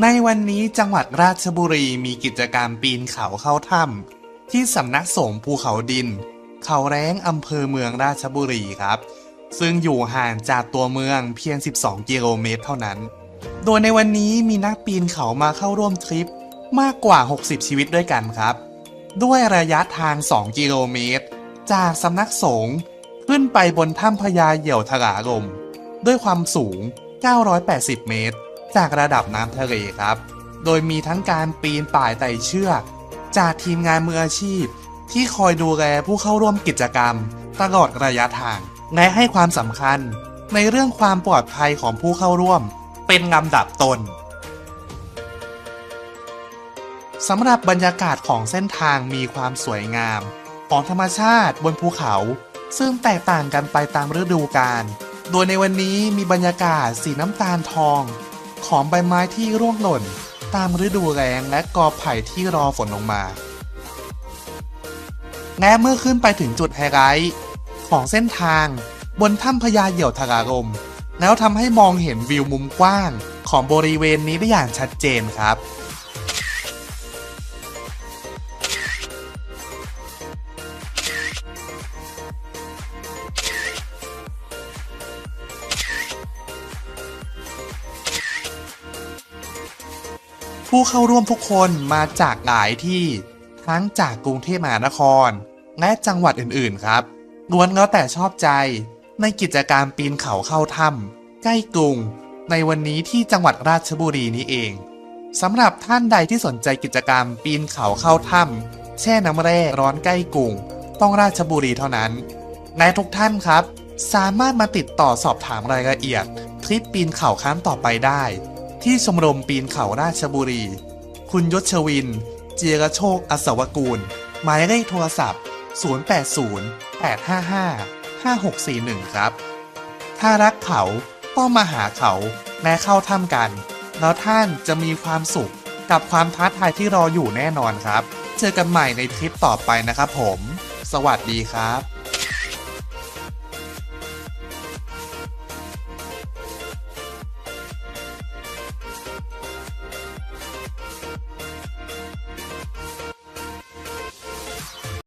ในวันนี้จังหวัดราชบุรีมีกิจกรรมปีนเขาเข้าถ้ำที่สำนักสงฆ์ภูเขาดิน เขาแร้งอำเภอเมืองราชบุรีครับ ซึ่งอยู่ห่างจากตัวเมืองเพียง 12 กิโลเมตรเท่านั้น โดยในวันนี้มีนักปีนเขามาเข้าร่วมทริปมากกว่า 60 ชีวิตด้วยกันครับ ด้วยระยะทาง 2 กิโลเมตร จากสำนักสงฆ์ขึ้นไปบนถ้ำพญาเหยี่ยวทรารมด้วยความสูง 980 เมตร จากระดับน้ำทะเลครับ โดยมีทั้งการปีนป่ายไต่เชือก จากทีมงานมืออาชีพ ที่คอยดูแลผู้เข้าร่วมกิจกรรม ตลอดระยะทาง และให้ความสำคัญ ในเรื่องความปลอดภัยของผู้เข้าร่วม เป็นลำดับต้นสำหรับบรรยากาศของเส้นทางมีความสวยงาม ของธรรมชาติบนภูเขา ซึ่งแตกต่างกันไปตามฤดูกาล โดยในวันนี้มีบรรยากาศสีน้ำตาลทอง ของใบไม้ที่ร่วงหล่น ตามฤดูแล้งและกอไผ่ที่รอฝนลงมา และเมื่อขึ้นไปถึงจุดไฮไลท์ของเส้นทางบนถ้ำพญาเหยี่ยวทรารม แล้วทำให้มองเห็นวิวมุมกว้างของบริเวณนี้ได้อย่างชัดเจนครับ ผู้เข้าร่วมทุกคนมาจากหลายที่ทั้งจากกรุงเทพมหานคร และจังหวัดอื่นๆครับล้วนแล้วแต่ชอบใจในกิจกรรมปีนเขาเข้าถ้ำใกล้กรุง ในวันนี้ที่จังหวัดราชบุรีนี้เองสำหรับท่านใดที่สนใจกิจกรรมปีนเขาเข้าถ้ำแช่น้ำแร่ร้อนใกล้กรุง ต้องราชบุรีเท่านั้นและทุกท่านครับ สามารถมาติดต่อสอบถามรายละเอียดทริปปีนเขาครั้งต่อไปได้ ที่ชมรมปีนเขาราชบุรี คุณยศชวิน เจียรโชคอสวกูล หมายเลขโทรศัพท์ 080-855-5641 ครับ ถ้ารักเขาต้องมาหาเขาและเข้าถ้ำกัน แล้วท่านจะมีความสุขกับความท้าทายที่รออยู่แน่นอนครับ เจอกันใหม่ในทริปต่อไปนะครับผม สวัสดีครับ